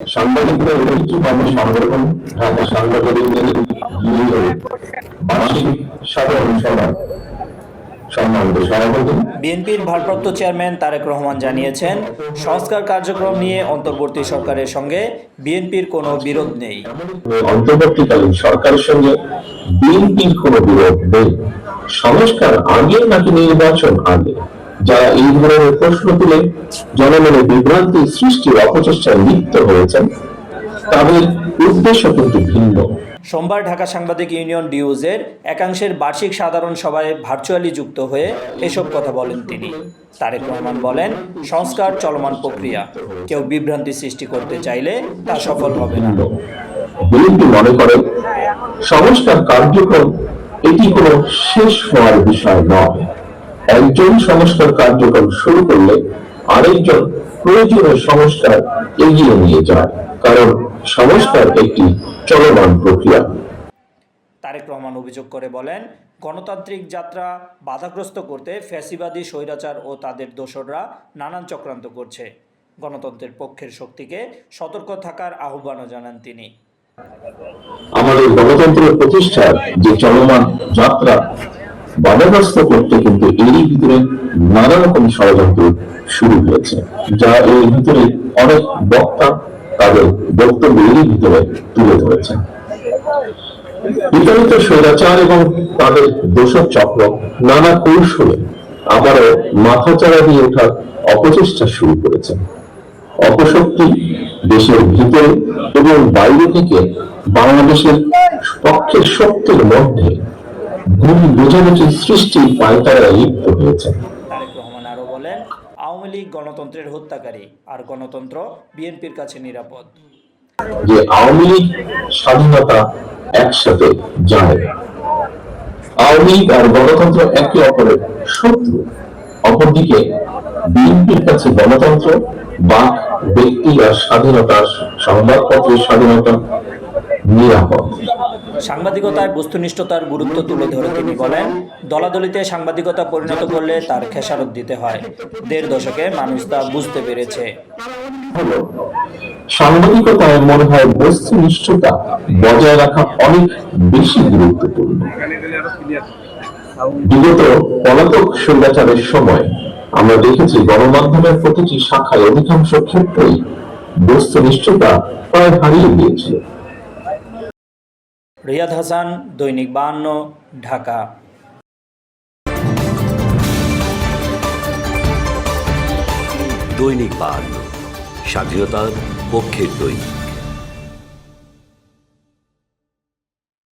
সাংবাদিকদের ঐতিহ্যবাহী সংগঠন ঢাকা সাংবাদিকদের বার্ষিক সাধারণ সভা সম্মানিত সভাপতি। বিএনপির ভারপ্রাপ্ত চেয়ারম্যান তারেক রহমান জানিয়েছেন সংস্কার কার্যক্রম নিয়ে অন্তর্বর্তী সরকারের সঙ্গে বিএনপির কোনো বিরোধ নেই। অন্তর্বর্তীকালীন সরকারের সঙ্গে বিএনপির কোনো বিরোধ নেই। সংস্কার আগে নাকি নির্বাচন আগে? যারা এই ধরনের প্রশ্ন তুলে জনমনে বিভ্রান্তি সৃষ্টির অপচেষ্টায় লিপ্ত হয়েছেন তাদের উদ্দেশ্য কিন্তু ভিন্ন। সোমবার ঢাকা সাংবাদিক ইউনিয়ন ডিউজের একাংশের বার্ষিক সাধারণ সভায় ভার্চুয়ালি যুক্ত হয়ে এসব কথা বলেন তিনি। তারেক রহমান বলেন সংস্কার চলমান প্রক্রিয়া। কেউ বিভ্রান্তি সৃষ্টি করতে চাইলে তা সফল হবে না। বিএনপি মনে করে সংস্কার কার্যক্রম এটি কোনো শেষ হওয়ার বিষয় নয়। একজন সংস্কার কার্যক্রম শুরু করলে আরেকজন প্রয়োজনীয় সংস্কার এগিয়ে নিয়ে যায় কারণ সংস্কার একটি চলমান প্রক্রিয়া। তারেক রহমান অভিযোগ করে বলেন গণতান্ত্রিক যাত্রা বাধাগ্রস্ত করতে ফ্যাসিবাদী স্বৈরাচার ও তাদের দোসররা নানান চক্রান্ত করছে। গণতন্ত্রের পক্ষের শক্তিকে সতর্ক থাকার আহ্বানও জানান তিনি। আমাদের গণতন্ত্রের প্রতিষ্ঠার যে চলমান যাত্রা বাধাগ্রস্ত করতে কিন্তু এরই ভিতরে নানা রকম ষড়যন্ত্র শুরু হয়েছে, যা এর ভিতরে অনেক বক্তা তাদের বক্তব্য এরই ভিতরে তুলে ধরেছেন বিতাড়িত স্বৈরাচার এবং তাদের দোষর চক্র নানা কৌশলে আবারও মাথাচাড়া দিয়ে ওঠার অপচেষ্টা শুরু করেছে। অপশক্তি দেশের ভিতরে এবং বাইরে থেকে বাংলাদেশের পক্ষের শক্তির মধ্যে ভুল বোঝাবুঝি সৃষ্টি পায়তারা লিপ্ত হয়েছে। তারেক রহমান আরও বলেন আওয়ামী লীগ গণতন্ত্রের হত্যাকারী আর গণতন্ত্র বিএনপির কাছে নিরাপদ। যে আওয়ামী লীগ স্বাধীনতা একসাথে যায় আওয়ামী লীগ আর গণতন্ত্র একে অপরের শত্রু। অপরদিকে বিএনপির কাছে গণতন্ত্র বা ব্যক্তি আর স্বাধীনতা সংবাদপত্রের স্বাধীনতা নিরাপদ। সাংবাদিকতায় বস্তুনিষ্ঠতার গুরুত্ব তুলে ধরে তিনি বলেন, দলাদলিতে সাংবাদিকতা পরিণত করলে তার খেসারত দিতে হয়। দেড় দশকে মানুষ তা বুঝতে পেরেছে। সাংবাদিকতায় মনে হয় বস্তুনিষ্ঠতা বজায় রাখা অনেক বেশি গুরুত্বপূর্ণ। বিগত পলাতক স্বৈরাচারের সময় আমরা দেখেছি গণমাধ্যমের প্রতিটি শাখায় অধিকাংশ ক্ষেত্রেই বস্তুনিষ্ঠতা প্রায় হারিয়ে গিয়েছিল। রিয়াদ হাসান দৈনিক বাহান্ন ঢাকা। দৈনিক বাহান্ন স্বাধীনতার পক্ষের দৈনিক।